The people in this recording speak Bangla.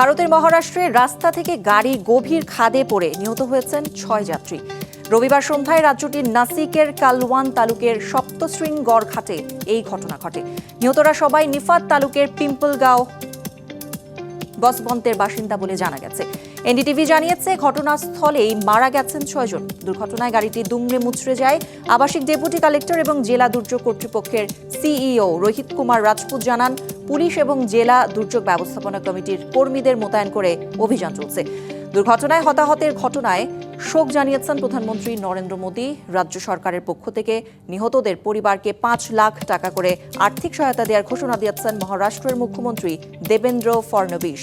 ভারতের মহারাষ্ট্রে রাস্তা থেকে গাড়ি গভীর খাদে পড়ে নিহত হয়েছেন ছয় যাত্রী। রবিবার সন্ধ্যায় রাজ্যটির নাসিকের কালওয়ান তালুকের সপ্তশৃঙ্গড় ঘাটে এই ঘটনা ঘটে। নিহতরা সবাই নিফাত তালুকের পিম্পলগাঁও বসবন্তের বাসিন্দা বলে জানা গেছে। এনডিটিভি জানিয়েছে, ঘটনাস্থলেই মারা গেছেন ছয়জন। দুর্ঘটনায় গাড়িটি দুমড়ে মুচড়ে যায়। আবাসিক ডেপুটি কালেক্টর এবং জেলা দুর্যোগ কর্তৃপক্ষের সিইও রোহিত কুমার রাজপুত জানান পুলিশ এবং জেলা দুর্যোগ ব্যবস্থাপনা কমিটির কর্মীদের মোতায়েন করে অভিযান চলছে। দুর্ঘটনায় হতাহতের ঘটনায় শোক জানিয়েছেন প্রধানমন্ত্রী নরেন্দ্র মোদী। রাজ্য সরকারের পক্ষ থেকে নিহতদের পরিবারকে পাঁচ লাখ টাকা করে আর্থিক সহায়তা দেওয়ার ঘোষণা দিয়েছেন মহারাষ্ট্রের মুখ্যমন্ত্রী দেবেন্দ্র ফডনবিস